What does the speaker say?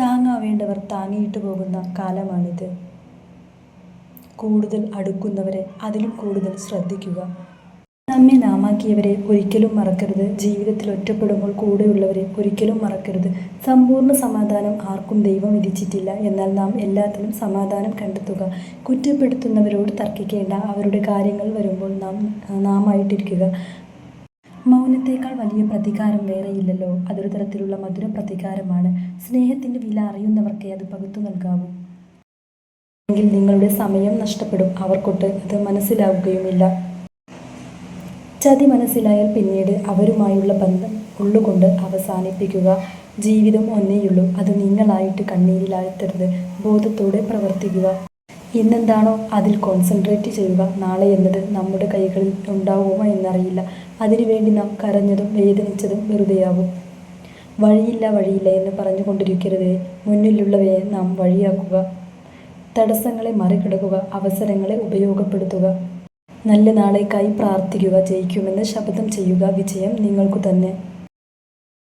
താങ്ങാവേണ്ടവർ താങ്ങിയിട്ട് പോകുന്ന കാലമാണിത്. കൂടുതൽ അടുക്കുന്നവരെ അതിലും കൂടുതൽ ശ്രദ്ധിക്കുക. നമ്മെ നാമാക്കിയവരെ ഒരിക്കലും മറക്കരുത്. ജീവിതത്തിൽ ഒറ്റപ്പെടുമ്പോൾ കൂടെയുള്ളവരെ ഒരിക്കലും മറക്കരുത്. സമ്പൂർണ സമാധാനം ആർക്കും ദൈവം വിധിച്ചിട്ടില്ല. എന്നാൽ നാം എല്ലാത്തിനും സമാധാനം കണ്ടെത്തുക. കുറ്റപ്പെടുത്തുന്നവരോട് തർക്കിക്കേണ്ട. അവരുടെ കാര്യങ്ങൾ വരുമ്പോൾ നാം നാമായിട്ടിരിക്കുക. മൗനത്തേക്കാൾ വലിയ പ്രതികാരം വേറെയില്ലല്ലോ. അതൊരു തരത്തിലുള്ള മധുര പ്രതികാരമാണ് സ്നേഹത്തിന്റെ വില അറിയുന്നവർക്കേ അത് പകുത്തു നൽകാവൂ. എങ്കിൽ നിങ്ങളുടെ സമയം നഷ്ടപ്പെടും. അവർക്കൊട്ട് അത് മനസ്സിലാവുകയുമില്ല ചതി മനസ്സിലായാൽ പിന്നീട് അവരുമായുള്ള ബന്ധം ഉള്ളുകൊണ്ട് അവസാനിപ്പിക്കുക. ജീവിതം ഒന്നേയുള്ളൂ. അത് നിങ്ങളായിട്ട് കണ്ണീരിലാഴ്ത്തരുത്. ബോധത്തോടെ പ്രവർത്തിക്കുക. ഇന്നെന്താണോ അതിൽ കോൺസെൻട്രേറ്റ് ചെയ്യുക. നാളെ എന്നത് നമ്മുടെ കൈകളിൽ ഉണ്ടാവുമോ എന്നറിയില്ല. അതിനുവേണ്ടി നാം കരഞ്ഞതും വേദനിച്ചതും വെറുതെയാവും. വഴിയില്ല വഴിയില്ല എന്ന് പറഞ്ഞുകൊണ്ടിരിക്കരുതേ. മുന്നിലുള്ളവയെ നാം വഴിയാക്കുക. തടസ്സങ്ങളെ മറികടക്കുക. അവസരങ്ങളെ ഉപയോഗപ്പെടുത്തുക. നല്ല നാളേക്കായി പ്രാർത്ഥിക്കുക. ജയിക്കുമെന്ന് ശപഥം ചെയ്യുക. വിജയം നിങ്ങൾക്കു തന്നെ.